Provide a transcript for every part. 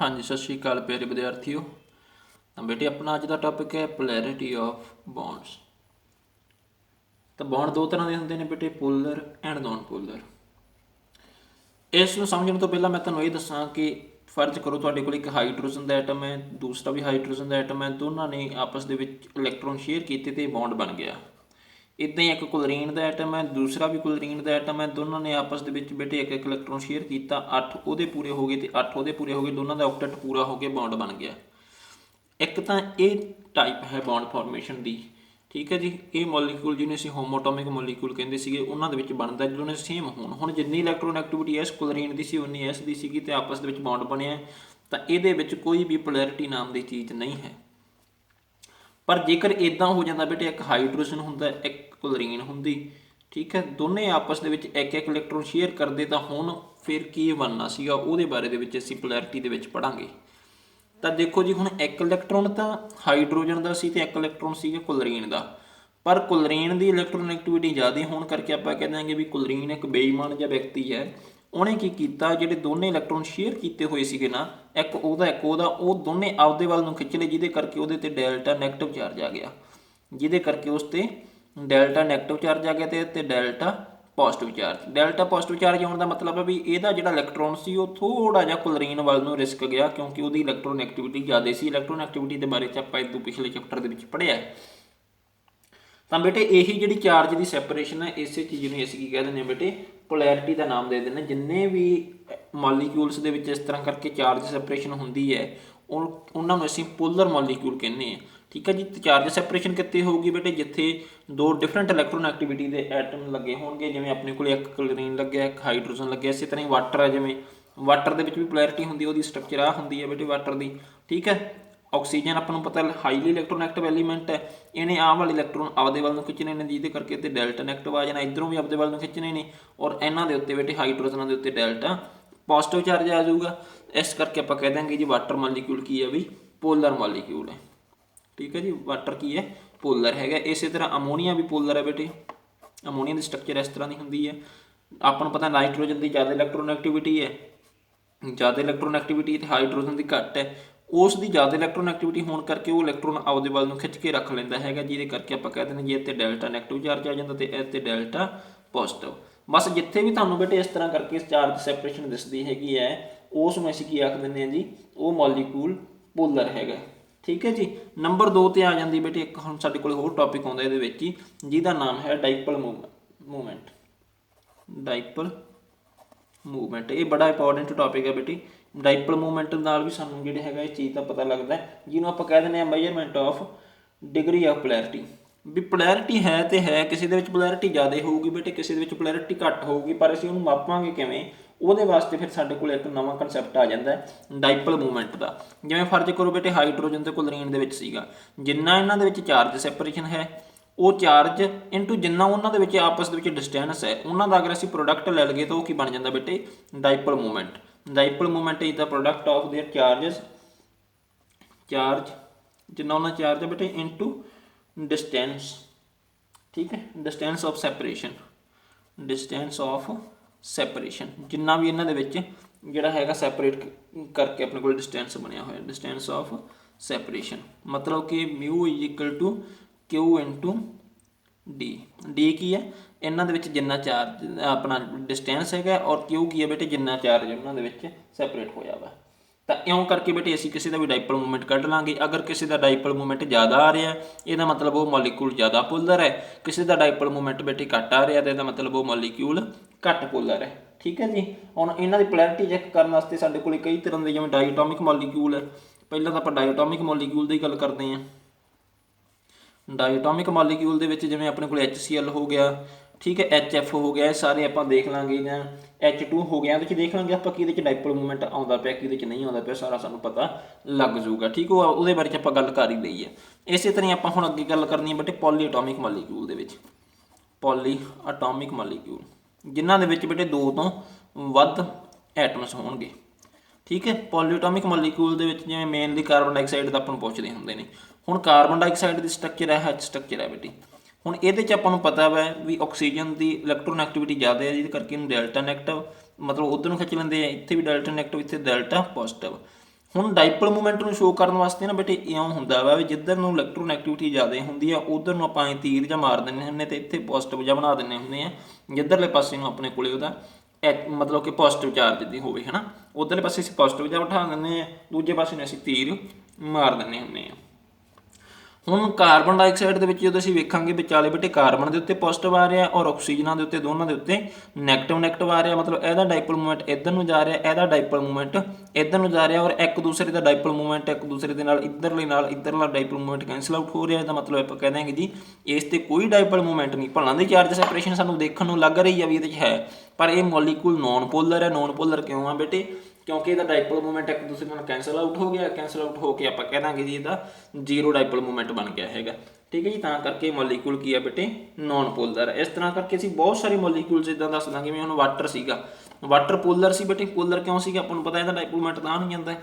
ਹਾਂਜੀ, ਸਤਿ ਸ਼੍ਰੀ ਅਕਾਲ ਪਿਆਰੇ ਵਿਦਿਆਰਥੀਓ। ਤਾਂ ਬੇਟੇ, ਆਪਣਾ ਅੱਜ ਦਾ ਟੌਪਿਕ ਹੈ ਪੋਲੈਰਿਟੀ ਆਫ ਬੌਂਡਸ ਤਾਂ ਬੌਂਡ ਦੋ ਤਰ੍ਹਾਂ ਦੇ ਹੁੰਦੇ ਨੇ ਬੇਟੇ ਪੋਲਰ ਐਂਡ ਨਾਨ ਪੋਲਰ ਇਸ ਨੂੰ ਸਮਝਣ ਤੋਂ ਪਹਿਲਾਂ ਮੈਂ ਤੁਹਾਨੂੰ ਇਹ ਦੱਸਾਂ ਕਿ ਫਰਜ਼ ਕਰੋ ਤੁਹਾਡੇ ਕੋਲ ਇੱਕ ਹਾਈਡਰੋਜਨ ਦਾ ਐਟਮ ਹੈ, ਦੂਸਰਾ ਵੀ ਹਾਈਡਰੋਜਨ ਦਾ ਐਟਮ ਹੈ, ਦੋਨਾਂ ਨੇ ਆਪਸ ਦੇ ਵਿੱਚ ਇਲੈਕਟ੍ਰੋਨ ਸ਼ੇਅਰ ਕੀਤੇ ਤੇ ਬੌਂਡ ਬਣ ਗਿਆ। ਇਦਾਂ ਹੀ ਇੱਕ ਕੁਲਰੀਨ ਦਾ ਐਟਮ ਹੈ, ਦੂਸਰਾ ਵੀ ਕੁਲਰੀਨ ਦਾ ਐਟਮ ਹੈ, ਦੋਨਾਂ ਨੇ ਆਪਸ ਦੇ ਵਿੱਚ ਬੇਟੇ ਇੱਕ ਇੱਕ ਇਲੈਕਟ੍ਰੋਨ ਸ਼ੇਅਰ ਕੀਤਾ 8 ਉਹਦੇ ਪੂਰੇ ਹੋ ਗਏ ਤੇ 8 ਉਹਦੇ ਪੂਰੇ ਹੋ ਗਏ, ਦੋਨਾਂ ਦਾ ਆਕਟੇਟ ਪੂਰਾ ਹੋ ਕੇ ਬੌਂਡ ਬਣ ਗਿਆ। ਇੱਕ ਤਾਂ ਇਹ ਟਾਈਪ ਹੈ ਬੌਂਡ ਫਾਰਮੇਸ਼ਨ ਦੀ, ਠੀਕ ਹੈ ਜੀ? ਇਹ ਮੋਲੀਕਿਊਲ ਜਿਹਨੂੰ ਅਸੀਂ ਹੋਮੋਟੋਮਿਕ ਮੋਲੀਕਿਊਲ ਕਹਿੰਦੇ ਸੀਗੇ, ਉਹਨਾਂ ਦੇ ਵਿੱਚ ਬਣਦਾ, ਜਦੋਂ ਨੇ ਸੇਮ ਹੋਣ, ਹੁਣ ਜਿੰਨੀ ਇਲੈਕਟ੍ਰੋਨ ਐਕਟੀਵਿਟੀ ਐਸ ਕੁਲਰੀਨ ਦੀ ਸੀ, ਉਨੀ ਐਸ ਦੀ ਸੀਗੀ ਤੇ ਆਪਸ ਦੇ ਵਿੱਚ ਬੌਂਡ ਬਣਿਆ ਤਾਂ ਇਹਦੇ ਵਿੱਚ ਕੋਈ ਵੀ ਪੋਲੈਰਿਟੀ ਨਾਮ ਦੀ ਚੀਜ਼ ਨਹੀਂ ਹੈ। ਪਰ ਜੇਕਰ ਇਦਾਂ ਹੋ ਜਾਂਦਾ ਬੇਟੇ, ਇੱਕ ਹਾਈਡਰੋਜਨ ਹੁੰਦਾ, ਇੱਕ ਕੁਲਰੀਨ ਹੁੰਦੀ, ਠੀਕ ਹੈ, ਦੋਨੇ ਆਪਸ ਦੇ ਵਿੱਚ ਇੱਕ ਇੱਕ ਇਲੈਕਟ੍ਰੋਨ ਸ਼ੇਅਰ ਕਰਦੇ ਤਾਂ ਹੁਣ ਫਿਰ ਕੀ ਬਣਨਾ ਸੀਗਾ, ਉਹਦੇ ਬਾਰੇ ਦੇ ਵਿੱਚ ਅਸੀਂ ਪੋਲੈਰਿਟੀ ਦੇ ਵਿੱਚ ਪੜਾਂਗੇ ਤਾਂ ਦੇਖੋ ਜੀ, ਹੁਣ ਇੱਕ ਇਲੈਕਟ੍ਰੋਨ ਤਾਂ ਹਾਈਡਰੋਜਨ ਦਾ ਸੀ ਤੇ ਇੱਕ ਇਲੈਕਟ੍ਰੋਨ ਸੀਗਾ ਕੁਲਰੀਨ ਦਾ। ਪਰ ਕੁਲਰੀਨ ਦੀ ਇਲੈਕਟ੍ਰੋਨ ਐਕਟੀਵਿਟੀ ਜ਼ਿਆਦਾ ਹੋਣ ਕਰਕੇ ਆਪਾਂ ਕਹਿ ਦਾਂਗੇ ਵੀ ਕੁਲਰੀਨ ਇੱਕ ਬੇਈਮਾਨ ਜਿਹਾ ਵਿਅਕਤੀ ਹੈ ਉਹਨੇ ਕੀ ਕੀਤਾ, ਜਿਹੜੇ ਦੋਨੇ ਇਲੈਕਟ੍ਰੋਨ ਸ਼ੇਅਰ ਕੀਤੇ ਹੋਏ ਸੀਗੇ ਨਾ, ਇੱਕ ਉਹਦਾ ਇੱਕ ਉਹਦਾ, ਉਹ ਦੋਨੇ ਆਪਦੇ ਵੱਲ ਨੂੰ ਖਿੱਚ ਲਏ, ਜਿਹਦੇ ਕਰਕੇ ਉਹਦੇ ਤੇ ਡੈਲਟਾ 네ਗੇਟਿਵ ਚਾਰਜ ਆ ਗਿਆ। ਜਿਹਦੇ ਕਰਕੇ ਉਸ ਤੇ ਡੈਲਟਾ 네ਗੇਟਿਵ ਚਾਰਜ ਆ ਗਿਆ ਤੇ ਤੇ delta positive charge delta positive charge ਆਉਣ ਦਾ ਮਤਲਬ ਹੈ ਵੀ ਇਹਦਾ ਜਿਹੜਾ ਇਲੈਕਟ੍ਰੋਨ ਸੀ, ਉਹ ਥੋੜਾ ਜਿਹਾ ਕੁਲਰੀਨ ਵੱਲ ਨੂੰ ਰਿਸਕ ਗਿਆ, ਕਿਉਂਕਿ ਉਹਦੀ ਇਲੈਕਟ੍ਰੋਨ ਐਕਟੀਵਿਟੀ ਜ਼ਿਆਦਾ ਸੀ। ਇਲੈਕਟ੍ਰੋਨ ਐਕਟੀਵਿਟੀ ਦੇ ਬਾਰੇ ਚ ਆਪਾਂ ਇਹ ਤੋਂ ਪਿਛਲੇ ਚੈਪਟਰ ਦੇ ਵਿੱਚ ਪੜ੍ਹਿਆ ਹੈ। ਤਾਂ ਬੇਟੇ ਇਹੀ ਜਿਹੜੀ ਚਾਰਜ ਦੀ ਸੈਪਰੇਸ਼ਨ ਹੈ, ਇਸੇ ਚੀਜ਼ ਨੂੰ ਅਸੀਂ ਕੀ ਕਹਿ ਦਿੰਦੇ ਹਾਂ ਬੇਟੇ ਪੋਲੈਰਿਟੀ ਦਾ ਨਾਮ ਦੇ ਦਿੰਦੇ ਹਾਂ। ਜਿੰਨੇ ਵੀ ਮੋਲੀਕਿਊਲਸ ਦੇ ਵਿੱਚ ਇਸ ਤਰ੍ਹਾਂ ਕਰਕੇ ਚਾਰਜ ਸੈਪਰੇਸ਼ਨ ਹੁੰਦੀ ਹੈ, ਉਹ, ਉਹਨਾਂ ਨੂੰ ਅਸੀਂ ਪੋਲਰ ਮੋਲੀਕਿਊਲ ਕਹਿੰਦੇ ਹਾਂ। ਠੀਕ ਹੈ ਜੀ? ਚਾਰਜ ਸੈਪਰੇਸ਼ਨ ਕਿੱਥੇ ਹੋਊਗੀ ਬੇਟੇ? ਜਿੱਥੇ ਦੋ ਡਿਫਰੈਂਟ ਇਲੈਕਟ੍ਰੋਨ ਐਕਟੀਵਿਟੀ ਦੇ ਐਟਮ ਲੱਗੇ ਹੋਣਗੇ, ਜਿਵੇਂ ਆਪਣੇ ਕੋਲ ਇੱਕ ਕਲੋਰੀਨ ਲੱਗਿਆ, ਇੱਕ ਹਾਈਡਰੋਜਨ ਲੱਗਿਆ, ਇਸੇ ਤਰ੍ਹਾਂ ਹੀ ਵਾਟਰ ਹੈ ਜਿਵੇਂ। ਵਾਟਰ ਦੇ ਵਿੱਚ ਵੀ ਪੋਲੈਰਿਟੀ ਹੁੰਦੀ ਹੈ, ਉਹਦੀ ਸਟਰਕਚਰ ਆ ਹੁੰਦੀ ਹੈ ਬੇਟੇ ਵਾਟਰ ਦੀ। ਠੀਕ ਹੈ? ਆਕਸੀਜਨ ਆਪਾਂ ਨੂੰ ਪਤਾ ਹਾਈਲੀ ਇਲੈਕਟ੍ਰੋਨੈਗੇਟਿਵ ਐਲੀਮੈਂਟ ਹੈ। ਇਹਨੇ ਆਹ ਵਾਲੇ ਇਲੈਕਟ੍ਰੋਨ ਆਪਦੇ ਵੱਲ ਨੂੰ ਖਿੱਚਣੇ ਨੇ, ਜਿਹਦੇ ਕਰਕੇ ਤੇ ਡੈਲਟਾ ਨੈਗੇਟਿਵ ਆ ਜਾਣਾ, ਇਧਰੋਂ ਵੀ ਆਪਦੇ ਵੱਲ ਨੂੰ ਖਿੱਚਣੇ ਨੇ, ਔਰ ਇਹਨਾਂ ਦੇ ਉੱਤੇ ਬੇਟੇ ਹਾਈਡਰੋਜਨਾਂ ਦੇ ਉੱਤੇ ਡੈਲਟਾ ਪੋਜ਼ਿਟਿਵ ਚਾਰਜ ਆ ਜਾਊਗਾ। ਇਸ ਕਰਕੇ ਆਪਾਂ ਕਹਿ ਦਾਂਗੇ ਜੀ ਵਾਟਰ ਮੋਲੀਕਿਊਲ ਕੀ ਹੈ ਵੀ? ਪੋਲਰ ਮੋਲੀਕਿਊਲ ਹੈ। ਠੀਕ ਹੈ ਜੀ ਵਾਟਰ ਕੀ ਹੈ? ਪੋਲਰ ਹੈਗਾ। ਇਸੇ ਤਰ੍ਹਾਂ ਅਮੋਨੀਆ ਵੀ ਪੋਲਰ ਹੈ ਬੇਟੇ। ਅਮੋਨੀਆ ਦੀ ਸਟਰਕਚਰ ਇਸ ਤਰ੍ਹਾਂ ਦੀ ਹੁੰਦੀ ਹੈ। ਆਪਾਂ ਨੂੰ ਪਤਾ ਨਾਈਟ੍ਰੋਜਨ ਦੀ ਜ਼ਿਆਦਾ ਇਲੈਕਟ੍ਰੋਨ ਹੈ। ਜ਼ਿਆਦਾ ਇਲੈਕਟ੍ਰੋਨ ਐਕਟੀਵਿਟੀ ਤੇ ਹਾਈਡਰੋਜਨ ਦੀ ਘੱਟ ਹੈ। ਉਸ ਦੀ ਜ਼ਿਆਦਾ ਇਲੈਕਟ੍ਰੋਨ ਐਕਟੀਵਿਟੀ ਹੋਣ ਕਰਕੇ ਉਹ ਇਲੈਕਟ੍ਰੋਨ ਆਪਦੇ ਵੱਲ ਨੂੰ ਖਿੱਚ ਕੇ ਰੱਖ ਲੈਂਦਾ ਹੈਗਾ, ਜਿਹਦੇ ਕਰਕੇ ਆਪਾਂ ਕਹਿ ਦਿੰਦੇ ਜੀ ਇੱਥੇ ਡੈਲਟਾ ਨੈਗੇਟਿਵ ਚਾਰਜ ਆ ਜਾਂਦਾ ਤੇ ਇੱਥੇ ਡੈਲਟਾ ਪੋਜ਼ਿਟਿਵ ਬਸ ਜਿੱਥੇ ਵੀ ਤੁਹਾਨੂੰ ਬੇਟੇ ਇਸ ਤਰ੍ਹਾਂ ਕਰਕੇ ਚਾਰਜ ਸੈਪਰੇਸ਼ਨ ਦਿਸਦੀ ਹੈਗੀ ਹੈ, ਉਸ ਨੂੰ ਅਸੀਂ ਕੀ ਆਖ ਦਿੰਦੇ ਹਾਂ ਜੀ? ਉਹ ਮੋਲੀਕੂਲ ਪੋਲਰ ਹੈਗਾ। ਠੀਕ ਹੈ ਜੀ? ਨੰਬਰ 2 ਤੇ ਆ ਜਾਂਦੀ ਬੇਟੇ ਇੱਕ ਹੁਣ ਸਾਡੇ ਕੋਲ ਹੋਰ ਟੌਪਿਕ ਆਉਂਦਾ ਇਹਦੇ ਵਿੱਚ ਹੀ ਜਿਹਦਾ ਨਾਮ ਹੈ ਡਾਈਪਲ ਮੂਵਮੈਂਟ ਡਾਈਪਲ ਮੂਵਮੈਂਟ ਇਹ ਬੜਾ ਇੰਪੋਰਟੈਂਟ ਟੌਪਿਕ ਹੈ ਬੇਟੀ। ਡਾਈਪਲ ਮੂਵਮੈਂਟ ਨਾਲ ਵੀ ਸਾਨੂੰ ਜਿਹੜੇ ਹੈਗਾ ਇਹ ਚੀਜ਼ ਦਾ ਪਤਾ ਲੱਗਦਾ ਜਿਹਨੂੰ ਆਪਾਂ ਕਹਿ ਦਿੰਦੇ ਆ measurement of degree of polarity we polarity ਹੈ ਤੇ ਹੈ, ਕਿਸੇ ਦੇ ਵਿੱਚ ਪੋਲੈਰਿਟੀ ਜ਼ਿਆਦਾ ਹੋਊਗੀ ਬੇਟੇ, ਕਿਸੇ ਦੇ ਵਿੱਚ ਪੋਲੈਰਿਟੀ ਘੱਟ ਹੋਊਗੀ, ਪਰ ਅਸੀਂ ਉਹਨੂੰ ਮਾਪਾਂਗੇ ਕਿਵੇਂ, ਉਹਦੇ ਵਾਸਤੇ ਫਿਰ ਸਾਡੇ ਕੋਲ ਇੱਕ ਨਵਾਂ ਕਨਸੈਪਟ ਆ ਜਾਂਦਾ ਹੈ ਡਾਈਪਲ ਮੂਵਮੈਂਟ ਦਾ। ਜਿਵੇਂ ਫਰਜ਼ ਕਰੋ ਬੇਟੇ ਹਾਈਡਰੋਜਨ ਤੇ ਕੁਲਰੀਨ ਦੇ ਵਿੱਚ ਸੀਗਾ। ਜਿੰਨਾ ਇਹਨਾਂ ਦੇ ਵਿੱਚ ਚਾਰਜ ਸੈਪਰੇਸ਼ਨ ਹੈ ਉਹ ਚਾਰਜ ਇਨਟੂ ਜਿੰਨਾ ਉਹਨਾਂ ਦੇ ਵਿੱਚ ਆਪਸ ਦੇ ਵਿੱਚ ਡਿਸਟੈਂਸ ਹੈ, ਉਹਨਾਂ ਦਾ ਅਗਰ ਅਸੀਂ ਪ੍ਰੋਡਕਟ ਲੈ ਲਈਏ ਤਾਂ ਉਹ ਕੀ ਬਣ ਜਾਂਦਾ ਬੇਟੇ? Dipole moment dipole moment is the product of their charges charge ਜਿੰਨਾ ਉਹਨਾਂ ਚਾਰਜ ਹੈ ਬੇਟੇ ਇਨਟੂ ਡਿਸਟੈਂਸ ਠੀਕ ਹੈ? Distance of separation distance of separation ਜਿੰਨਾ ਵੀ ਇਹਨਾਂ ਦੇ ਵਿੱਚ ਜਿਹੜਾ ਹੈਗਾ ਸੈਪਰੇਟ ਕਰਕੇ ਆਪਣੇ ਕੋਲ ਡਿਸਟੈਂਸ ਬਣਿਆ ਹੋਇਆ ਡਿਸਟੈਂਸ ਆਫ ਸੈਪਰੇਸ਼ਨ ਮਤਲਬ ਕਿ μ q d. D ਕੀ ਹੈ? ਇਹਨਾਂ ਦੇ ਵਿੱਚ ਜਿੰਨਾ ਚਾਰਜ ਆਪਣਾ ਡਿਸਟੈਂਸ ਹੈਗਾ ਔਰ q ਕੀ ਹੈ ਬੇਟੇ? ਜਿੰਨਾ ਚਾਰਜ ਉਹਨਾਂ ਦੇ ਵਿੱਚ ਸੈਪਰੇਟ ਹੋਇਆ ਵਾ ਤਾਂ ਇਉਂ ਕਰਕੇ ਬੇਟੇ ਅਸੀਂ ਕਿਸੇ ਦਾ ਵੀ ਡਾਈਪਲ ਮੂਵਮੈਂਟ ਕੱਢ ਲਾਂਗੇ। ਅਗਰ ਕਿਸੇ ਦਾ ਡਾਈਪਲ ਮੂਵਮੈਂਟ ਜ਼ਿਆਦਾ ਆ ਰਿਹਾ ਇਹਦਾ ਮਤਲਬ ਉਹ ਮੋਲੀਕਿਊਲ ਜ਼ਿਆਦਾ ਪੋਲਰ ਹੈ। ਕਿਸੇ ਦਾ ਡਾਈਪਲ ਮੂਵਮੈਂਟ ਬੇਟੇ ਘੱਟ ਆ ਰਿਹਾ, ਤਾਂ ਇਹਦਾ ਮਤਲਬ ਉਹ ਮੋਲੀਕਿਊਲ ਘੱਟ ਪੋਲਰ ਹੈ। ਠੀਕ ਹੈ ਜੀ? ਹੁਣ ਇਹਨਾਂ ਦੀ ਪੋਲੈਰਿਟੀ ਚੈੱਕ ਕਰਨ ਵਾਸਤੇ ਸਾਡੇ ਕੋਲ ਕਈ ਤਰ੍ਹਾਂ ਦੇ ਜਿਵੇਂ ਡਾਇਟੋਮਿਕ ਮੋਲੀਕਿਊਲ ਹੈ। ਪਹਿਲਾਂ ਤਾਂ ਆਪਾਂ ਡਾਇਟੋਮਿਕ ਮੋਲੀਕਿਊਲ ਦੀ ਗੱਲ ਕਰਦੇ ਹਾਂ। ਡਾਇਟੋਮਿਕ ਮੋਲੀਕਿਊਲ ਦੇ ਵਿੱਚ ਜਿਵੇਂ ਆਪਣੇ ਕੋਲ HCl ਹੋ ਗਿਆ, ਠੀਕ ਹੈ HF ਹੋ ਗਿਆ, ਇਹ ਸਾਰੇ ਆਪਾਂ ਦੇਖ ਲਾਂਗੇ ਜਾਂ H2 ਹੋ ਗਿਆ, ਇਹਦੇ ਚ ਦੇਖ ਲਾਂਗੇ ਆਪਾਂ ਕਿਹਦੇ ਚ ਡਾਈਪੋਲ ਮੂਵਮੈਂਟ ਆਉਂਦਾ ਪਿਆ ਕਿਹਦੇ ਚ ਨਹੀਂ ਆਉਂਦਾ ਪਿਆ, ਸਾਰਾ ਸਾਨੂੰ ਪਤਾ ਲੱਗ ਜਾਊਗਾ, ਠੀਕ, ਉਹ ਉਹਦੇ ਬਾਰੇ ਚ ਆਪਾਂ ਗੱਲ ਕਰ ਹੀ ਲਈ ਹੈ ਇਸੇ ਤਰ੍ਹਾਂ ਹੀ ਆਪਾਂ ਹੁਣ ਅੱਗੇ ਗੱਲ ਕਰਨੀ ਹੈ ਬੇਟੇ ਪੋਲੀਐਟੋਮਿਕ ਮੋਲੀਕਿਊਲ ਦੇ ਵਿੱਚ। ਪੋਲੀ ਐਟੋਮਿਕ ਮੋਲੀਕਿਊਲ ਜਿਨ੍ਹਾਂ ਦੇ ਵਿੱਚ ਬੇਟੇ ਦੋ ਤੋਂ ਵੱਧ ਐਟਮਸ ਹੋਣਗੇ। ਠੀਕ ਹੈ ਪੋਲੀਐਟੋਮਿਕ ਮੋਲੀਕਿਊਲ ਦੇ ਵਿੱਚ ਜਿਵੇਂ ਮੇਨਲੀ ਕਾਰਬਨ ਡਾਈਆਕਸਾਈਡ ਦਾ ਆਪਾਂ ਨੂੰ ਪੁੱਛਦੇ ਹੁੰਦੇ ਨੇ। ਹੁਣ ਕਾਰਬਨ ਡਾਈਆਕਸਾਈਡ ਦੀ ਸਟਰਕਚਰ ਹੈ H ਸਟਰਕਚਰ ਹੈ ਬੇਟੀ। ਹੁਣ ਇਹਦੇ ਚ ਆਪਾਂ ਨੂੰ ਪਤਾ ਹੈ ਵੀ ਆਕਸੀਜਨ ਦੀ ਇਲੈਕਟ੍ਰੋਨ ਐਕਟੀਵਿਟੀ ਜ਼ਿਆਦਾ ਹੈ, ਜਿਹਦੇ ਕਰਕੇ ਇਹਨੂੰ ਡੈਲਟਾ ਨੈਗੇਟਿਵ ਮਤਲਬ ਉਧਰ ਨੂੰ ਖਿੱਚ ਲੈਂਦੇ ਆ, ਇੱਥੇ ਵੀ ਡੈਲਟਾ ਨੈਗੇਟਿਵ ਇੱਥੇ ਡੈਲਟਾ ਪੋਜ਼ਿਟਿਵ ਹੁਣ ਡਾਈਪੋਲ ਮੂਵਮੈਂਟ ਨੂੰ ਸ਼ੋਅ ਕਰਨ ਵਾਸਤੇ ਨਾ ਬੇਟੇ ਇਉਂ ਹੁੰਦਾ ਵਾ ਵੀ ਜਿੱਧਰ ਨੂੰ ਇਲੈਕਟ੍ਰੋਨੈਗੇਟਿਵਿਟੀ ਜ਼ਿਆਦਾ ਹੁੰਦੀ ਆ, ਉਧਰ ਨੂੰ ਆਪਾਂ ਐਂ ਤੀਰ ਜਾਂ ਮਾਰ ਦਿੰਨੇ ਹੁੰਨੇ ਤੇ ਇੱਥੇ ਪੋਜ਼ਿਟਿਵ ਜਾਂ ਬਣਾ ਦਿੰਨੇ ਹੁੰਦੇ ਆ, ਜਿੱਧਰਲੇ ਪਾਸੇ ਨੂੰ ਆਪਣੇ ਕੋਲੇ ਉਹਦਾ ਐ- ਮਤਲਬ ਕਿ ਪੋਜ਼ਿਟਿਵ ਚਾਰਜ ਦੀ ਹੋਵੇ, ਹਨਾ। ਉਧਰਲੇ ਪਾਸੇ ਅਸੀਂ ਪੋਜ਼ਿਟਿਵ ਜਾਂ ਬਿਠਾ ਦਿੰਨੇ ਆ, ਦੂਜੇ ਪਾਸੇ ਨੂੰ ਅਸੀਂ ਤੀਰ ਮਾਰ ਦਿੰਨੇ ਹੁੰਨੇ ਆ। ਹੁਣ ਕਾਰਬਨ ਡਾਈਆਕਸਾਈਡ ਦੇ ਵਿੱਚ ਜਦੋਂ ਅਸੀਂ ਵੇਖਾਂਗੇ ਵਿਚਾਲੇ ਬੇਟੇ ਕਾਰਬਨ ਦੇ ਉੱਤੇ ਪੋਜ਼ਿਟਿਵ ਆ ਰਿਹਾ ਔਰ ਆਕਸੀਜਨਾਂ ਦੇ ਉੱਤੇ ਦੋਨਾਂ ਦੇ ਉੱਤੇ 네ਗੇਟਿਵ 네ਗੇਟਿਵ ਆ ਰਿਹਾ, ਮਤਲਬ ਇਹਦਾ ਡਾਈਪੋਲ ਮੂਵਮੈਂਟ ਇੱਧਰ ਨੂੰ ਜਾ ਰਿਹਾ, ਇਹਦਾ ਡਾਈਪੋਲ ਮੂਵਮੈਂਟ ਇੱਧਰ ਨੂੰ ਜਾ ਰਿਹਾ ਔਰ ਇੱਕ ਦੂਸਰੇ ਦਾ ਡਾਈਪੋਲ ਮੂਵਮੈਂਟ ਇੱਕ ਦੂਸਰੇ ਦੇ ਨਾਲ ਇੱਧਰਲੇ ਨਾਲ ਇੱਧਰਲਾ ਡਾਈਪੋਲ ਮੂਵਮੈਂਟ ਕੈਨਸਲ ਆਊਟ ਹੋ ਰਿਹਾ, ਇਹਦਾ ਮਤਲਬ ਆਪਾਂ ਕਹਿ ਦਾਂਗੇ ਜੀ, ਇਸ ਤੇ ਕੋਈ ਡਾਈਪੋਲ ਮੂਵਮੈਂਟ ਨਹੀਂ, ਭਲਾਂ ਦੀ ਚਾਰਜ ਸੈਪਰੇਸ਼ਨ ਸਾਨੂੰ ਦੇਖਣ ਨੂੰ ਲੱਗ ਰਹੀ ਆ ਵੀ ਇਹਦੇ 'ਚ ਹੈ, ਪਰ ਇਹ ਮੋਲੀਕੂਲ ਨੋਨ ਪੋਲਰ ਹੈ ਨੋਨ ਪੋਲਰ ਕਿਉਂ ਆ ਬੇਟੇ? ਕਿਉਂਕਿ ਇਹਦਾ ਡਾਈਪੋਲ ਮੂਵਮੈਂਟ ਇੱਕ ਦੂਸਰੇ ਨਾਲ ਕੈਨਸਲ ਆਊਟ ਹੋ ਗਿਆ ਕੈਨਸਲ ਆਊਟ ਹੋ ਕੇ ਆਪਾਂ ਕਹਿ ਦਾਂਗੇ ਜੀ ਇਹਦਾ ਜ਼ੀਰੋ ਡਾਈਪੋਲ ਮੂਵਮੈਂਟ ਬਣ ਗਿਆ ਹੈਗਾ। ਠੀਕ ਹੈ ਜੀ, ਤਾਂ ਕਰਕੇ ਮੋਲੀਕੂਲ ਕੀ ਆ ਬੇਟੇ? ਨੋਨ ਪੋਲਰ ਇਸ ਤਰ੍ਹਾਂ ਕਰਕੇ ਅਸੀਂ ਬਹੁਤ ਸਾਰੇ ਮੋਲੀਕੂਲਸ ਇਦਾਂ ਦੱਸ ਦਾਂਗੇ, ਜਿਵੇਂ ਹੁਣ ਵਾਟਰ ਸੀਗਾ। ਵਾਟਰ ਪੋਲਰ ਸੀ ਬੇਟੇ ਪੋਲਰ ਕਿਉਂ ਸੀਗਾ? ਆਪਾਂ ਨੂੰ ਪਤਾ ਇਹਦਾ ਡਾਈਪੋਲ ਮੂਵਮੈਂਟ ਤਾਂ ਨਹੀਂ ਜਾਂਦਾ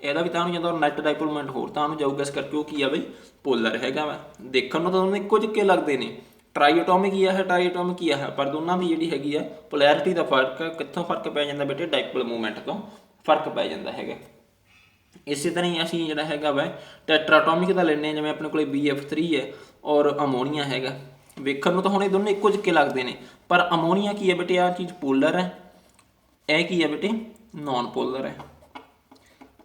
ਇਹਦਾ ਵੀ ਤਾਂ ਨਹੀਂ ਜਾਂਦਾ ਔਰ ਨੈਟ ਡਾਈਪੋਲ ਮੂਮੈਂਟ ਹੋਰ ਤਾਂ ਨੂੰ ਜਾਊਗਾ, ਇਸ ਕਰਕੇ ਉਹ ਕੀ ਆ ਬਈ ਪੋਲਰ ਹੈਗਾ ਵਾ। ਦੇਖਣ ਨੂੰ ਤਾਂ ਦੋਨੋਂ ਇੱਕੋ ਜਿਹੇ ਲੱਗਦੇ ਨੇ। ਟ੍ਰਾਈਐਟੋਮਿਕ ਹੀ ਹੈ ਟ੍ਰਾਈਐਟੋਮਿਕ ਹੀ ਹੈ ਪਰ ਦੋਨਾਂ ਦੀ ਜਿਹੜੀ ਹੈਗੀ ਆ ਪੋਲੈਰਿਟੀ ਦਾ ਫ਼ਰਕ ਕਿੱਥੋਂ ਫ਼ਰਕ ਪੈ ਜਾਂਦਾ ਬੇਟੇ ਡਾਈਪੋਲ ਮੂਵਮੈਂਟ ਤੋਂ। ਫ਼ਰਕ ਪੈ ਜਾਂਦਾ ਹੈਗਾ। ਇਸੇ ਤਰ੍ਹਾਂ ਹੀ ਅਸੀਂ ਜਿਹੜਾ ਹੈਗਾ ਵਾ, ਟੈਟਰਾਟੋਮਿਕ ਦਾ ਲੈਣੇ ਜਿਵੇਂ ਆਪਣੇ ਕੋਲੇ BF3 ਹੈ ਔਰ ਅਮੋਨੀਆ ਹੈਗਾ। ਵੇਖਣ ਨੂੰ ਤਾਂ ਹੁਣ ਇਹ ਦੋਨੇ ਇੱਕੋ ਜਿਹੇ ਲੱਗਦੇ ਨੇ, ਪਰ ਅਮੋਨੀਆ ਕੀ ਹੈ ਬੇਟੇ? ਆ ਚੀਜ਼ ਪੋਲਰ ਹੈ। ਇਹ ਕੀ ਹੈ ਬੇਟੇ? ਨਾਨ ਪੋਲਰ ਹੈ।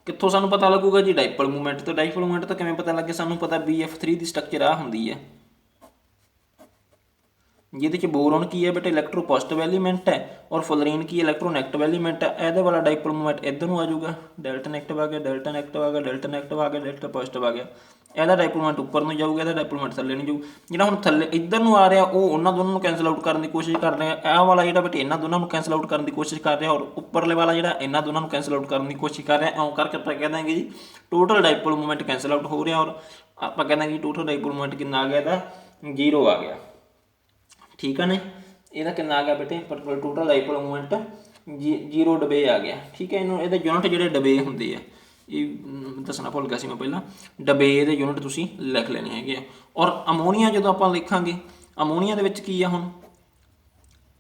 ਕਿੱਥੋਂ ਸਾਨੂੰ ਪਤਾ ਲੱਗੂਗਾ ਜੀ? ਡਾਈਪੋਲ ਮੂਵਮੈਂਟ ਤੋਂ। ਡਾਈਪੋਲ ਮੂਵਮੈਂਟ ਤੋਂ ਕਿਵੇਂ ਪਤਾ ਲੱਗੇ? ਸਾਨੂੰ ਪਤਾ BF3 ਦੀ ਸਟਰਕਚਰ ਆ ਹੁੰਦੀ ਹੈ। ਜਿਹਦੇ ਚ ਬੋਰੋਨ ਕੀ ਹੈ ਬੇਟੇ? ਇਲੈਕਟ੍ਰੋਪੋਜ਼ਿਟਿਵ ਐਲੀਮੈਂਟ ਹੈ ਔਰ ਫਲੋਰੀਨ ਕੀ ਇਲੈਕਟ੍ਰੋਨੈਗੇਟਿਵ ਐਲੀਮੈਂਟ ਹੈ। ਇਹਦੇ ਵਾਲਾ ਡਾਈਪੋਲ ਮੂਵਮੈਂਟ ਇੱਧਰ ਨੂੰ ਆ ਜਾਊਗਾ। ਡੈਲਟਾ ਨੈਗੇਟਿਵ ਆ ਗਿਆ ਡੈਲਟਾ ਨੈਗੇਟਿਵ ਆ ਗਿਆ ਡੈਲਟਾ ਨੈਗੇਟਿਵ ਆ ਗਿਆ ਡੈਲਟਾ ਪੋਜ਼ਿਟਿਵ ਆ ਗਿਆ। ਇਹਦਾ ਡਾਈਪੋਲ ਮੂਵਮੈਂਟ ਉੱਪਰ ਨੂੰ ਜਾਊਗਾ, ਇਹਦਾ ਡਾਈਪੋਲ ਮੂਵਮੈਂਟ ਥੱਲੇ ਨੂੰ ਜਾਊ। ਜਿਹੜਾ ਹੁਣ ਥੱਲੇ ਇੱਧਰ ਨੂੰ ਆ ਰਿਹਾ, ਉਹ ਉਹਨਾਂ ਦੋਨਾਂ ਨੂੰ ਕੈਨਸਲ ਆਊਟ ਕਰਨ ਦੀ ਕੋਸ਼ਿਸ਼ ਕਰ ਰਿਹਾ। ਇਹ ਵਾਲਾ ਜਿਹੜਾ ਬੇਟੇ, ਇਹਨਾਂ ਦੋਨਾਂ ਨੂੰ ਕੈਨਸਲ ਆਊਟ ਕਰਨ ਦੀ ਕੋਸ਼ਿਸ਼ ਕਰ ਰਿਹਾ ਔਰ ਉੱਪਰਲੇ ਵਾਲਾ ਜਿਹੜਾ, ਇਹਨਾਂ ਦੋਨਾਂ ਨੂੰ ਕੈਨਸਲ ਆਊਟ ਕਰਨ ਦੀ ਕੋਸ਼ਿਸ਼ ਕਰ ਰਿਹਾ। ਐਂ ਕਰਕੇ ਆਪਾਂ ਕਹਿ ਦਾਂਗੇ ਜੀ total dipole movement cancel out ਹੋ ਰਿਹਾ ਔਰ ਆਪਾਂ ਕਹਿੰਦੇ ਕਿ ਟੋਟਲ ਡਾਈਪੋਲ ਮੂਵਮੈਂਟ ਕਿੰਨਾ ਆ ਗਿਆ ਇਹਦਾ? 0 ਆ ਗਿਆ। ਠੀਕ ਆ ਨੇ ਇਹਦਾ ਕਿੰਨਾ ਆ ਗਿਆ ਬੇਟੇ? ਪਰਟੀਕੂਲਰ ਟੋਟਲ ਡਾਈਪੋਲ ਮੂਵਮੈਂਟ 0 ਡਬੇ ਆ ਗਿਆ। ਠੀਕ ਹੈ ਇਹਨੂੰ ਇਹਦੇ ਯੂਨਿਟ ਜਿਹੜੇ ਡਬੇ ਹੁੰਦੇ ਆ, ਇਹ ਦੱਸਣਾ ਭੁੱਲ ਗਿਆ ਸੀ ਮੈਂ ਪਹਿਲਾਂ। ਡਬੇ ਦੇ ਯੂਨਿਟ ਤੁਸੀਂ ਲਿਖ ਲੈਣੇ ਹੈਗੇ ਆ। ਔਰ ਅਮੋਨੀਆ ਜਦੋਂ ਆਪਾਂ ਲਿਖਾਂਗੇ, ਅਮੋਨੀਆ ਦੇ ਵਿੱਚ ਕੀ ਆ ਹੁਣ?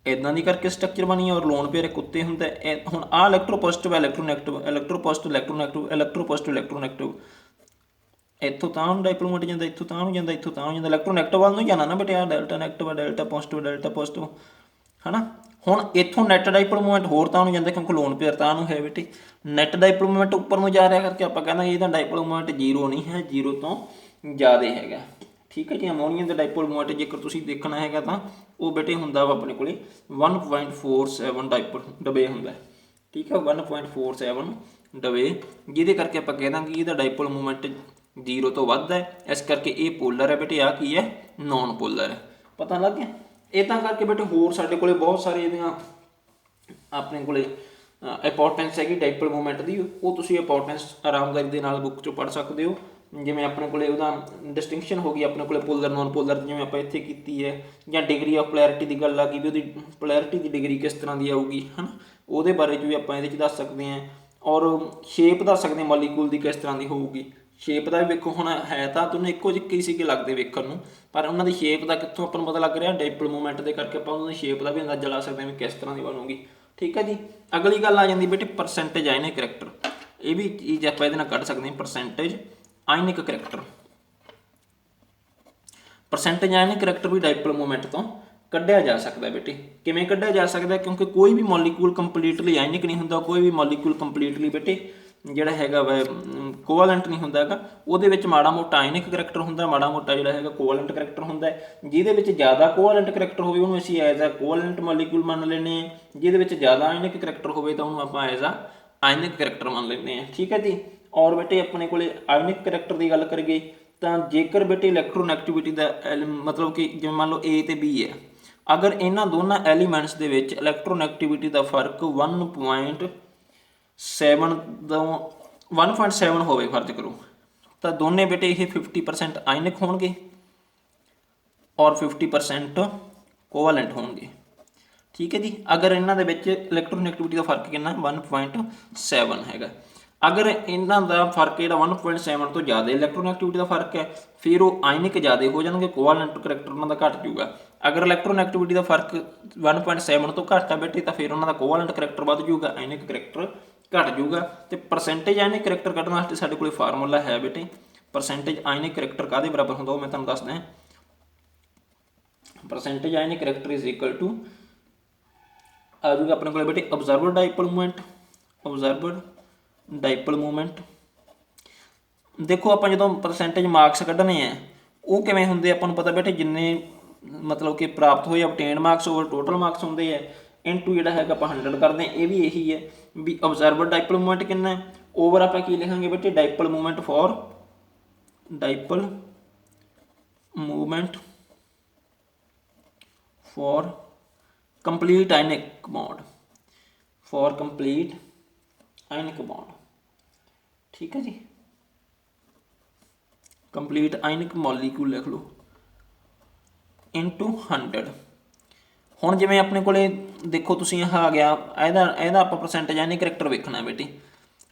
ਇਦਾਂ ਦੀ ਕਰਕੇ ਸਟਰਕਚਰ ਬਣੀ ਹੈ ਔਰ ਲੋਨ ਪੇਅਰ ਇੱਕ ਉੱਤੇ ਹੁੰਦਾ ਹੈ। ਹੁਣ ਆ electropositive electronegative electropositive electronegative electropositive electronegative ਇੱਥੋਂ ਤਾਂ ਨੂੰ ਡਾਈਪੋਲ ਮੋਟ ਜਾਂਦਾ, ਇੱਥੋਂ ਤਾਂ ਨੂੰ ਜਾਂਦਾ ਇੱਥੋਂ ਤਾਂ ਨੂੰ ਜਾਂਦਾ ਇਲੈਕਟ੍ਰੋਨੈਗੇਟਿਵ ਵੱਲ ਨੂੰ ਜਾਣਾ ਨਾ ਬੇਟੇ ਆ ਡੈਲਟਾ ਨੈਗੇਟਿਵ ਆ ਡੈਲਟਾ ਪੋਜ਼ਿਟਿਵ ਡੈਲਟਾ ਪੋਜ਼ਿਟਿਵ ਹਨਾ? ਹੁਣ ਇੱਥੋਂ ਨੈਟ ਡਾਈਪੋਲ ਮੂਵਮੈਂਟ ਹੋਰ ਤਾਂ ਨੂੰ ਜਾਂਦਾ, ਕਿਉਂਕਿ ਲੋਨ ਪੇਅਰ ਤਾਂ ਨੂੰ ਹੈ ਬੇਟੇ। ਨੈਟ ਡਾਈਪੋਲ ਮੂਵਮੈਂਟ ਉੱਪਰ ਨੂੰ ਜਾ ਰਿਹਾ ਕਰਕੇ ਆਪਾਂ ਕਹਿੰਦਾ ਇਹਦਾ ਡਾਈਪੋਲ ਮੂਵਮੈਂਟ ਜ਼ੀਰੋ ਨਹੀਂ ਹੈ ਜ਼ੀਰੋ ਤੋਂ ਜ਼ਿਆਦਾ ਹੈਗਾ। ਠੀਕ ਹੈ ਜੀ ਅਮੋਨੀਆ ਦਾ ਡਾਈਪੋਲ ਮੂਵਮੈਂਟ ਜੇਕਰ ਤੁਸੀਂ ਦੇਖਣਾ ਹੈਗਾ ਤਾਂ ਉਹ ਬੇਟੇ ਹੁੰਦਾ ਵਾ ਆਪਣੇ ਕੋਲੇ 1.47 ਡਾਈਪੋਲ ਡਬੇ ਹੁੰਦਾ ਹੈ। ਠੀਕ ਹੈ 1.47 ਡਬੇ ਜਿਹਦੇ ਕਰਕੇ ਆਪਾਂ ਕਹਿ ਦਾਂਗੇ ਇਹਦਾ ਡਾਈਪੋਲ ਮੂਵਮੈਂਟ 0 ਤੋਂ ਵੱਧ ਹੈ। ਇਸ ਕਰਕੇ ਇਹ ਪੋਲਰ ਹੈ ਬੇਟੇ ਆ ਕੀ ਹੈ? ਨਾਨ ਪੋਲਰ ਹੈ। ਪਤਾ ਲੱਗ ਗਿਆ? ਇਹ ਤਾਂ ਕਰਕੇ ਬੇਟੇ, ਹੋਰ ਸਾਡੇ ਕੋਲੇ ਬਹੁਤ ਸਾਰੇ ਇਹਦੀਆਂ ਆਪਣੇ ਕੋਲੇ ਇੰਪੋਰਟੈਂਸ ਹੈਗੀ ਡਾਈਪਲ ਮੂਵਮੈਂਟ ਦੀ। ਉਹ ਤੁਸੀਂ ਇੰਪੋਰਟੈਂਸ ਆਰਾਮਦਾਰੀ ਦੇ ਨਾਲ ਬੁੱਕ ਚੋਂ ਪੜ੍ਹ ਸਕਦੇ ਹੋ। ਜਿਵੇਂ ਆਪਣੇ ਕੋਲੇ ਉਹਦਾ ਡਿਸਟਿੰਕਸ਼ਨ ਹੋ ਗਈ ਆਪਣੇ ਕੋਲੇ ਪੋਲਰ ਨਾਨ ਪੋਲਰ ਜਿਵੇਂ ਆਪਾਂ ਇੱਥੇ ਕੀਤੀ ਹੈ। ਜਾਂ ਡਿਗਰੀ ਆਫ ਪੋਲੈਰਿਟੀ ਦੀ ਗੱਲ ਆ ਗਈ ਵੀ ਉਹਦੀ ਪੋਲੈਰਿਟੀ ਦੀ ਡਿਗਰੀ ਕਿਸ ਤਰ੍ਹਾਂ ਦੀ ਆਊਗੀ, ਹਨਾ? ਉਹਦੇ ਬਾਰੇ 'ਚ ਵੀ ਆਪਾਂ ਇਹਦੇ 'ਚ ਦੱਸ ਸਕਦੇ ਹਾਂ। ਔਰ ਸ਼ੇਪ ਦੱਸ ਸਕਦੇ ਹਾਂ ਮੋਲੀਕੂਲ ਦੀ ਕਿਸ ਤਰ੍ਹਾਂ ਦੀ ਹੋਊਗੀ। ਸ਼ੇਪ ਦਾ ਵੀ ਵੇਖੋ, ਹੁਣ ਹੈ ਤਾਂ ਤੁਹਾਨੂੰ ਇੱਕੋ ਜਿਹੇ ਸੀਗੇ ਲੱਗਦੇ ਵੇਖਣ ਨੂੰ, ਪਰ ਉਹਨਾਂ ਦੀ ਸ਼ੇਪ ਦਾ ਕਿੱਥੋਂ ਆਪਾਂ ਨੂੰ ਪਤਾ ਲੱਗ ਰਿਹਾ? ਡਾਈਪੋਲ ਮੂਵਮੈਂਟ ਦੇ ਕਰਕੇ ਆਪਾਂ ਉਹਨਾਂ ਦੀ ਸ਼ੇਪ ਦਾ ਵੀ ਅੰਦਾਜ਼ਾ ਲਾ ਸਕਦੇ ਹਾਂ ਵੀ ਕਿਸ ਤਰ੍ਹਾਂ ਦੀ ਬਣੂਗੀ। ਠੀਕ ਹੈ ਜੀ? ਅਗਲੀ ਗੱਲ ਆ ਜਾਂਦੀ ਬੇਟੇ ਪਰਸੈਂਟੇਜ ਆਇਨਿਕ ਕਰੈਕਟਰ ਇਹ ਵੀ ਚੀਜ਼ ਆਪਾਂ ਇਹਦੇ ਨਾਲ ਕੱਢ ਸਕਦੇ ਹਾਂ percentage ionic character percentage ionic character ਵੀ ਡਾਈਪੋਲ ਮੂਵਮੈਂਟ ਤੋਂ ਕੱਢਿਆ ਜਾ ਸਕਦਾ ਹੈ ਬੇਟੇ। ਕਿਵੇਂ ਕੱਢਿਆ ਜਾ ਸਕਦਾ? ਕਿਉਂਕਿ ਕੋਈ ਵੀ ਮੋਲੀਕੂਲ ਕੰਪਲੀਟਲੀ ਆਇਨਿਕ ਨਹੀਂ ਹੁੰਦਾ, ਕੋਈ ਵੀ ਮੋਲੀਕੂਲ ਕੰਪਲੀਟਲੀ ਬੇਟੇ ਜਿਹੜਾ ਹੈਗਾ ਵਾ ਕੋਵੈਲੈਂਟ ਨਹੀਂ ਹੁੰਦਾ ਹੈਗਾ, ਉਹਦੇ ਵਿੱਚ ਮਾੜਾ ਮੋਟਾ ਆਇਨਿਕ ਕਰੈਕਟਰ ਹੁੰਦਾ, ਮਾੜਾ ਮੋਟਾ ਜਿਹੜਾ ਹੈਗਾ ਕੋਵੈਲੈਂਟ ਕਰੈਕਟਰ ਹੁੰਦਾ ਜਿਹਦੇ ਵਿੱਚ ਜ਼ਿਆਦਾ ਕੋਵੈਲੈਂਟ ਕਰੈਕਟਰ ਹੋਵੇ ਉਹਨੂੰ ਅਸੀਂ ਐਜ਼ ਅ ਕੋਵੈਲੈਂਟ ਮੋਲੀਕੂਲ ਮੰਨ ਲੈਂਦੇ ਹਾਂ, ਜਿਹਦੇ ਵਿੱਚ ਜ਼ਿਆਦਾ ਆਇਨਿਕ ਕਰੈਕਟਰ ਹੋਵੇ ਤਾਂ ਉਹਨੂੰ ਆਪਾਂ ਐਜ਼ ਅ ਆਇਨਿਕ ਕਰੈਕਟਰ ਮੰਨ ਲੈਂਦੇ ਹਾਂ, ਠੀਕ ਹੈ ਜੀ? ਔਰ ਬੇਟੇ ਆਪਣੇ ਕੋਲੇ ਆਇਨਿਕ ਕਰੈਕਟਰ ਦੀ ਗੱਲ ਕਰੀਏ, ਤਾਂ ਜੇਕਰ ਬੇਟੇ ਇਲੈਕਟ੍ਰੋਨੈਗੇਟਿਵਿਟੀ ਦਾ ਐਲ- ਮਤਲਬ ਕਿ ਜਿਵੇਂ ਮੰਨ ਲਓ A ਤੇ B ਹੈ, ਅਗਰ ਇਹਨਾਂ ਦੋਨਾਂ ਐਲੀਮੈਂਟਸ ਦੇ ਵਿੱਚ ਇਲੈਕਟ੍ਰੋਨੈਗੇਟਿਵਿਟੀ ਦਾ ਫ਼ਰਕ 1.7 ਤੋਂ 1.7 ਹੋਵੇ ਫਰਜ਼ ਕਰੋ, ਤਾਂ ਦੋਨੇ ਬੇਟੇ ਇਹ 50% ਆਇਨਿਕ ਹੋਣਗੇ ਔਰ 50% ਕੋਵੈਲੈਂਟ ਹੋਣਗੇ। ਠੀਕ ਹੈ ਜੀ? ਅਗਰ ਇਹਨਾਂ ਦੇ ਵਿੱਚ ਇਲੈਕਟ੍ਰੋਨੈਗੇਟਿਵਿਟੀ ਦਾ ਫ਼ਰਕ ਕਿੰਨਾ? 1.7 ਹੈਗਾ। ਅਗਰ ਇਹਨਾਂ ਦਾ ਫ਼ਰਕ ਜਿਹੜਾ 1.7 ਤੋਂ ਜ਼ਿਆਦਾ ਇਲੈਕਟ੍ਰੋਨੈਗੇਟਿਵਿਟੀ ਦਾ ਫ਼ਰਕ ਹੈ, ਫਿਰ ਉਹ ਆਇਨਿਕ ਜ਼ਿਆਦਾ ਹੋ ਜਾਣਗੇ ਕੋਵੈਲੈਂਟ ਕਰੈਕਟਰ ਉਹਨਾਂ ਦਾ ਘਟ ਜਾਊਗਾ। ਅਗਰ ਇਲੈਕਟ੍ਰੋਨੈਗੇਟਿਵਿਟੀ ਦਾ ਫ਼ਰਕ 1.7 ਤੋਂ ਘੱਟ ਹੈ ਬੇਟੇ, ਤਾਂ ਫਿਰ ਉਹਨਾਂ ਦਾ ਕੋਵੈਲੈਂਟ ਕਰੈਕਟਰ ਵੱਧ ਜਾਊਗਾ ਆਇਨਿਕ ਕਰੈਕਟਰ ਘਟ ਜਾਊਗਾ ਤੇ ਪਰਸੈਂਟੇਜ ਆਇਨਿਕ ਕਰੈਕਟਰ ਕੱਢਣ ਵਾਸਤੇ ਸਾਡੇ ਕੋਲੇ ਫਾਰਮੂਲਾ ਹੈ ਬੇਟੇ। ਪਰਸੈਂਟੇਜ ਆਇਨਿਕ ਕਰੈਕਟਰ ਕਾਦੇ ਬਰਾਬਰ ਹੁੰਦਾ ਉਹ ਮੈਂ ਤੁਹਾਨੂੰ ਦੱਸਦਾ ਹਾਂ। Percentage ionic character is equal to ਆ ਜਾਊਗਾ ਆਪਣੇ ਕੋਲੇ ਬੇਟੇ observer dipole movement observer dipole movement ਦੇਖੋ ਆਪਾਂ ਜਦੋਂ ਪਰਸੈਂਟੇਜ ਮਾਰਕਸ ਕੱਢਣੇ ਆ, ਉਹ ਕਿਵੇਂ ਹੁੰਦੇ ਆਪਾਂ ਨੂੰ ਪਤਾ ਬੇਟੇ? ਜਿੰਨੇ ਮਤਲਬ ਕਿ ਪ੍ਰਾਪਤ ਹੋਏ obtain marks over total marks ਹੁੰਦੇ ਆ। ਇਨਟੂ ਜਿਹੜਾ ਹੈਗਾ ਆਪਾਂ 100 ਕਰਦੇ ਆ ਇਹ ਵੀ ਇਹੀ ਹੈ ਵੀ ਅਬਜ਼ਰਵਰ ਡਾਈਪੋਲ ਮੂਵਮੈਂਟ ਕਿੰਨਾ ਹੈ? ਓਵਰ ਆਪਾਂ ਕੀ ਲਿਖਾਂਗੇ ਬੇਟੇ dipole movement for dipole movement for complete ionic bond. For complete ionic bond. ਠੀਕ ਹੈ ਜੀ? Complete ionic molecule ਲਿਖ ਲਓ। Into 100 ਹੁਣ ਜਿਵੇਂ ਆਪਣੇ ਕੋਲੇ ਦੇਖੋ ਤੁਸੀਂ ਇਹ ਆ ਗਿਆ, ਇਹਦਾ ਇਹਦਾ ਆਪਾਂ ਪਰਸੈਂਟੇਜ ਯਾਨੀ ਕਰੈਕਟਰ ਵੇਖਣਾ ਬੇਟੀ।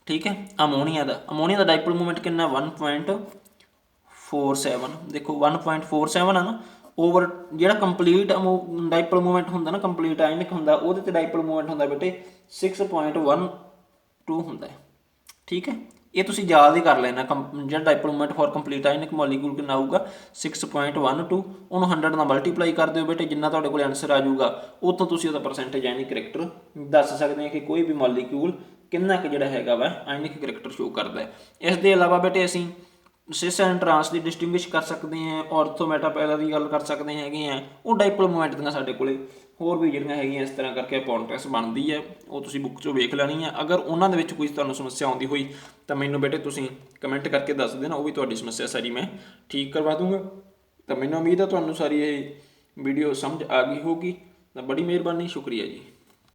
ਠੀਕ ਹੈ? ਅਮੋਨੀਆ ਦਾ ਅਮੋਨੀਆ ਦਾ ਡਾਈਪੋਲ ਮੂਵਮੈਂਟ ਕਿੰਨਾ? 1.47 ਦੇਖੋ 1.47 ਆ ਨਾ ਓਵਰ ਜਿਹੜਾ ਕੰਪਲੀਟ ਡਾਈਪੋਲ ਮੂਵਮੈਂਟ ਹੁੰਦਾ ਨਾ ਕੰਪਲੀਟ ਆਇਨਿਕ ਹੁੰਦਾ, ਉਹਦੇ ਤੇ ਡਾਈਪੋਲ ਮੂਵਮੈਂਟ ਹੁੰਦਾ ਬੇਟੇ 6.12 ਹੁੰਦਾ ਠੀਕ ਹੈ? ਇਹ ਤੁਸੀਂ ਯਾਦ ਹੀ ਕਰ ਲੈਣਾ ਕੰਪ- ਜਿਹੜਾ dipole movement for complete ionic molecule ਕਿੰਨਾ ਆਊਗਾ 6.12 ਉਹਨੂੰ 100 ਨਾਲ ਮਲਟੀਪਲਾਈ ਕਰ ਦਿਓ ਬੇਟੇ, ਜਿੰਨਾ ਤੁਹਾਡੇ ਕੋਲ ਆਨਸਰ ਆ ਜਾਊਗਾ ਉਤੋਂ ਤੁਸੀਂ ਉਹਦਾ ਪਰਸੈਂਟੇਜ ਆਇਨਿਕ ਕਰੈਕਟਰ ਦੱਸ ਸਕਦੇ ਆ ਕਿ ਕੋਈ ਵੀ ਮੋਲੀਕਿਊਲ ਕਿੰਨਾ ਕੁ ਜਿਹੜਾ ਹੈਗਾ ਵਾ ਆਇਨਿਕ ਕਰੈਕਟਰ ਸ਼ੋ ਕਰਦਾ ਹੈ। ਇਸ ਦੇ ਇਲਾਵਾ ਬੇਟੇ ਅਸੀਂ ਸਿਸ ਐਂਡ ਟਰਾਂਸ ਦੀ ਡਿਸਟਿੰਗੁਇਸ਼ ਕਰ ਸਕਦੇ ਹਾਂ ਆਰਥੋ ਮੈਟਾਪੈਲਾ ਦੀ ਗੱਲ ਕਰ ਸਕਦੇ ਹੈਗੇ ਆ ਉਹ ਡਾਈਪੋਲ ਮੂਵਮੈਂਟ ਦੀਆਂ ਸਾਡੇ ਕੋਲੇ ਹੋਰ ਵੀ ਜਿਹੜੀਆਂ ਹੈਗੀਆਂ ਇਸ ਤਰ੍ਹਾਂ ਕਰਕੇ ਪੌਂਟੈਸ ਬਣਦੀ ਹੈ, ਉਹ ਤੁਸੀਂ ਬੁੱਕ 'ਚੋਂ ਵੇਖ ਲੈਣੀ ਹੈ ਅਗਰ ਉਹਨਾਂ ਦੇ ਵਿੱਚ ਕੋਈ ਤੁਹਾਨੂੰ ਸਮੱਸਿਆ ਆਉਂਦੀ ਹੋਈ, ਤਾਂ ਮੈਨੂੰ ਬੇਟੇ ਤੁਸੀਂ ਕਮੈਂਟ ਕਰਕੇ ਦੱਸ ਦੇਣਾ, ਉਹ ਵੀ ਤੁਹਾਡੀ ਸਮੱਸਿਆ ਸਾਰੀ ਮੈਂ ਠੀਕ ਕਰਵਾ ਦੂੰਗਾ। ਤਾਂ ਮੈਨੂੰ ਉਮੀਦ ਹੈ ਤੁਹਾਨੂੰ ਸਾਰੀ ਇਹ ਵੀਡੀਓ ਸਮਝ ਆ ਗਈ ਹੋਗੀ ਤਾਂ ਬੜੀ ਮਿਹਰਬਾਨੀ, ਸ਼ੁਕਰੀਆ ਜੀ।